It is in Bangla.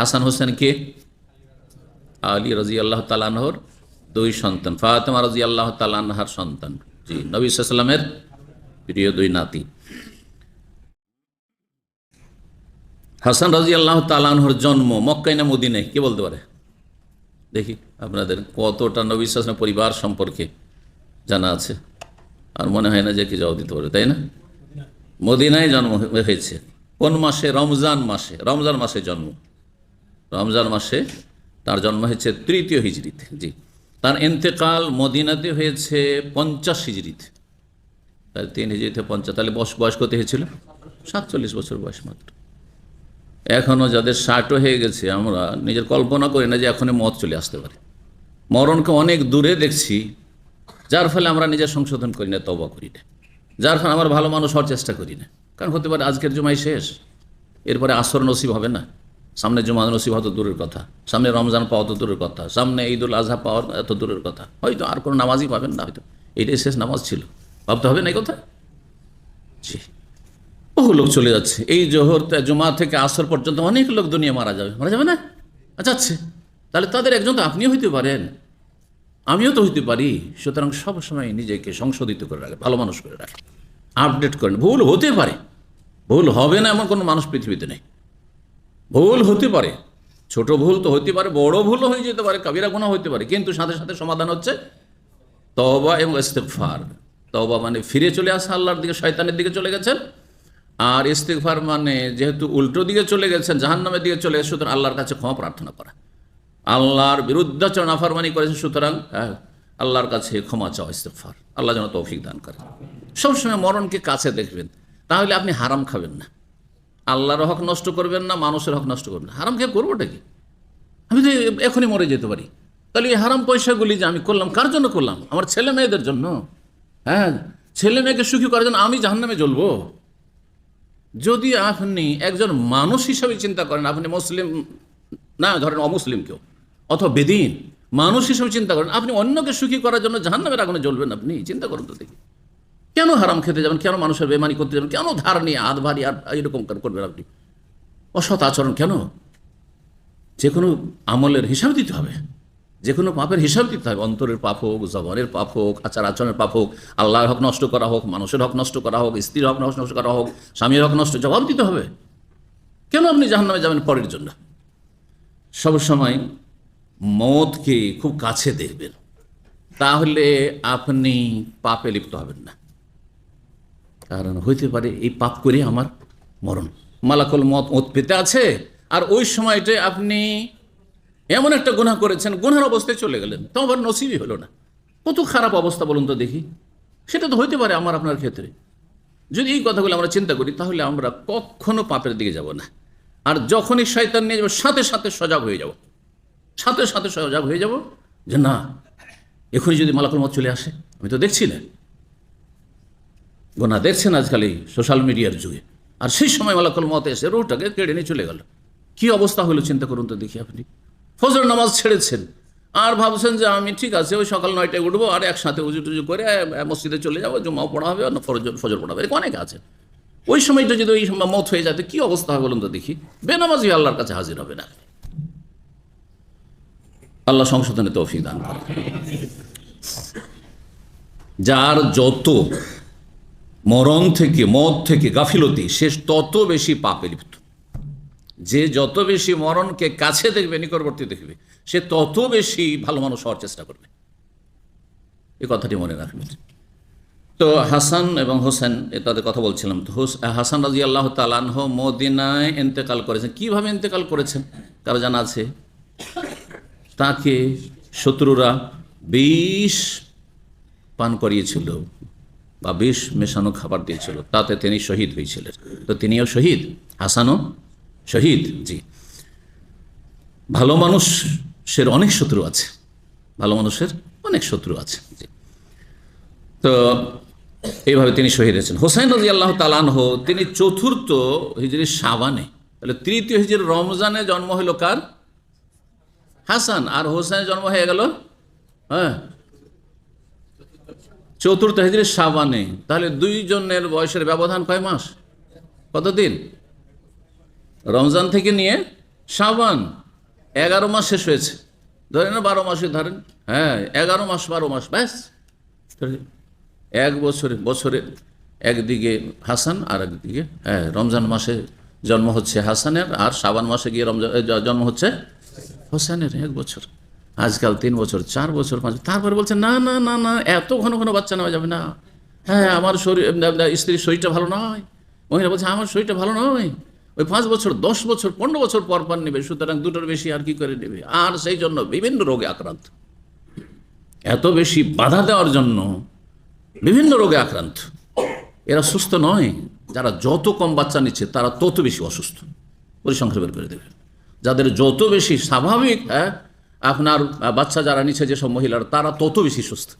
হাসান হোসেন কে? আলী রাজি আল্লাহ তালানহর দুই সন্তান। ফাতেমা রাজি আল্লাহ তালানহার সন্তান। জি, নবী প্রিয় দুই নাতি। হাসান রাজি আল্লাহ তালানহর জন্ম মক্কাই না মদিনায়? কে বলতে পারে? দেখি, আপনাদের কতটা নবী সাল্লামের পরিবার সম্পর্কে জানা আছে। আর মনে হয় না যে কি জবাব দিতে পারবে তাই না? মদিনায় জন্ম হয়েছে। কোন মাসে? রমজান মাসে। রমজান মাসে জন্ম। রমজান মাসে তার জন্ম হয়েছে তৃতীয় হিজড়িতে, জি। তার এন্তেকাল মদিনাতে হয়েছে পঞ্চাশ হিজড়িতে। তার তিন হিজড়িতে পঞ্চাশ, তাহলে বয়স বয়স কত হয়েছিল? সাতচল্লিশ বছর বয়স মাত্র। এখনও যাদের ষাটও হয়ে গেছে, আমরা নিজের কল্পনা করি না যে এখনই মত চলে আসতে পারে। মরণকে অনেক দূরে দেখছি, যার ফলে আমরা নিজের সংশোধন করি না তবা করি না। যার ফলে আমরা ভালো মানুষ হওয়ার চেষ্টা করি না। কারণ হতে পারে আজকের জমাই শেষ, এরপরে আসর নসিব হবে না। সামনে জমা নসিব হতো দূরের কথা, সামনে রমজান পাওয়া তো দূরের কথা, সামনে ঈদুল আজহা পাওয়ার এত দূরের কথা। হয়তো আর কোনো নামাজই পাবেন না হয়তো। এটাই শেষ নামাজ ছিল। ভাবতে হবে না এই কথা? জি। বহু লোক চলে যাচ্ছে। এই জোহর জুমা থেকে আসর পর্যন্ত অনেক লোক দুনিয়া মারা যাবে। মারা যাবে না? আচ্ছা আচ্ছা। তাহলে তাদের একজন তো আপনিও হইতে পারেন। আমিও তো হইতে পারি। সুতরাং সবসময় নিজেকে সংশোধিত করে রাখে, ভালো মানুষ করে রাখে। আপডেট করেন। ভুল হতে পারে। ভুল হবে না এমন কোনো মানুষ পৃথিবীতে নেই। ভুল হতে পারে। ছোট ভুল তো হতে পারে বড় ভুলও হয়ে যেতে পারে কাবিরা গুণা হতে পারে কিন্তু সাথে সাথে সমাধান হচ্ছে তবা এবং ইস্তেকফার তবা মানে ফিরে চলে আসা আল্লাহর দিকে শয়তানের দিকে চলে গেছেন। আর ইস্তেকফার মানে যেহেতু উল্টো দিকে চলে গেছেন জাহান্নামের দিকে চলে গেছে সুতরাং আল্লাহর কাছে ক্ষমা প্রার্থনা করা। আল্লাহর বিরুদ্ধাচরণ আফারমানি করেছে সুতরাং হ্যাঁ, আল্লাহর কাছে ক্ষমা চাওয়া ইস্তেকফার আল্লাহ যেন তৌফিক দান করে সবসময় মরণকে কাছে দেখবেন। তাহলে আপনি হারাম খাবেন না। আল্লাহর হক নষ্ট করবেন না, মানুষের হক নষ্ট করবেন হারাম খেয়ে করবোটা কি? আমি তো এখনই মরে যেতে পারি। তাহলে এই হারাম পয়সাগুলি যে আমি করলাম, কার জন্য করলাম? আমার ছেলে মেয়েদের জন্য? হ্যাঁ ছেলে মেয়েকে সুখী করার জন্য আমি জাহান্নামে জ্বলবো? যদি আপনি একজন মানুষ হিসাবে চিন্তা করেন, আপনি মুসলিম, না, ধরেন অমুসলিম কেউ, অথবা বেদিন, মানুষ হিসাবে চিন্তা করেন, আপনি অন্যকে সুখী করার জন্য জাহান্নামের আগুনে জ্বলবেন আপনি? চিন্তা করুন তো দেখি। কেন হারাম খেতে যাবেন? কেন মানুষের বেমানি করতে যাবেন? কেন ধার নিয়ে আধ ভারী আর এরকম করবেন আপনি? অসৎ আচরণ কেন? যে কোনো আমলের হিসাব দিতে হবে। যে কোনো পাপের হিসাব দিতে হবে। অন্তরের পাপ হোক, জবনের পাপ হোক, আচার আচরণের পাপ হোক, আল্লাহর হক নষ্ট করা হোক, মানুষের হক নষ্ট করা হোক, স্ত্রীর হক নষ্ট করা হোক, স্বামীর হক নষ্ট, জবাব দিতে হবে। কেন আপনি জাহান্নামে যাবেন পরের জন্য? সবসময় মদকে খুব কাছে দেখবেন। তাহলে আপনি পাপে লিপ্ত হবেন না। কারণ হইতে পারে এই পাপ করে আমার মরণ। মালাকল মত মত পেতে আছে, আর ওই সময়টায় আপনি এমন একটা গুণা করেছেন গুনার অবস্থায় চলে গেলেন। তো আবার নসিবই হলো না। কত খারাপ অবস্থা বলুন তো দেখি। সেটা তো হইতে পারে আমার আপনার ক্ষেত্রে। যদি এই কথাগুলো আমরা চিন্তা করি, তাহলে আমরা কখনো পাপের দিকে যাব না। আর যখনই শয়তান নিয়ে যাব, সাথে সাথে সজাগ হয়ে যাব। সাথে সাথে সজাগ হয়ে যাব যে না, এখনই যদি মালাকুল মত চলে আসে, আমি তো দেখছি না। গোনা দেখছেন আজকাল এই সোশ্যাল মিডিয়ার যুগে। আর সেই সময় মালাকুল মত এসে রোহটাকে কেড়ে নিয়ে চলে গেল। কি অবস্থা হলো চিন্তা করুন তো দেখি আপনি। ফজর নামাজ ছেড়েছেন। আর ভাবছেন যে আমি ঠিক আছে, ওই সকাল নয়টায় উঠবো আর একসাথে উজু টুজু করে মসজিদে চলে যাব জমাও পড়া হবে আর ফজর ফজর পড়া হবে। অনেক আছে ওই সময়টা যদি ওই সময় মত হয়ে যাতে কি অবস্থা হবে বলুন তো দেখি। বেনামাজি আল্লাহর কাছে হাজির হবে না আল্লাহ সংশোধনে তৌফিক দান করে যার যত মরণ থেকে, মদ থেকে, গাফিলতি, সে তত বেশি পাপে লিপ্ত। যে যত বেশি মরণকে কাছে দেখবে, নিকটবর্তী দেখবে, সে তত বেশি ভালো মানুষ হওয়ার চেষ্টা করবে। এ কথাটি মনে রাখবেন। তো হাসান এবং হোসেন, এ তাদের কথা বলছিলাম। তো হোস- হাসান রাজি আল্লাহ তালানহ মদিনায় এন্তেকাল করেছেন। কীভাবে এন্তেকাল করেছেন? কারও জানা আছে, তাকে শত্রুরা বিষ পান করিয়েছিল। বা বিষ মেশানো খাবার দিয়েছিল, তাতে তিনি শহীদ হয়েছিলেন। তো তিনিও শহীদ, হাসানও শহীদ, জি। ভালো মানুষের অনেক শত্রু আছে, ভালো মানুষের অনেক শত্রু আছে তো এইভাবে তিনি শহীদ হয়েছেন। হোসাইন রাজি আল্লাহ তালানহ তিনি চতুর্থ হিজড়ি সাবানে তাহলে তৃতীয় হিজড়ি রমজানে জন্ম হইল কার? হাসান, আর হোসেনের জন্ম হয়ে গেল হ্যাঁ চতুর্থ হিজড়ি সাবানে তাহলে দুইজনের বয়সের ব্যবধান কয় মাস? কতদিন? রমজান থেকে নিয়ে সাবান এগারো মাস শেষ হয়েছে। ধরেন না বারো মাসে ধরেন। হ্যাঁ এগারো মাস বারো মাস ব্যাস। এক বছরে বছরে একদিকে হাসান আর একদিকে হ্যাঁ রমজান মাসে জন্ম হচ্ছে হাসানের আর শ্রাবান মাসে গিয়ে রমজান জন্ম হচ্ছে হোসেনের এক বছর। আজকাল তিন বছর, চার বছর, পাঁচ তারপরে বলছে, না না না না, এত ঘন ঘন বাচ্চা নেওয়া যাবে না। হ্যাঁ আমার শরীর স্ত্রীর শরীরটা ভালো নয়। মহিলা বলছে, আমার শরীরটা ভালো নয়। ওই পাঁচ বছর, দশ বছর, পনেরো বছর পর পর নেবে, সুতরাং দুটোর বেশি আর কি করে নেবে? আর সেই জন্য বিভিন্ন রোগে আক্রান্ত। এত বেশি বাধা দেওয়ার জন্য বিভিন্ন রোগে আক্রান্ত। এরা সুস্থ নয়। যারা যত কম বাচ্চা নিচ্ছে, তারা তত বেশি অসুস্থ। পরিসংখ্যা বের করে দেবে। যাদের যত বেশি স্বাভাবিক হ্যাঁ আপনার বাচ্চা যারা নিচ্ছে যেসব মহিলারা তারা তত বেশি সুস্থ।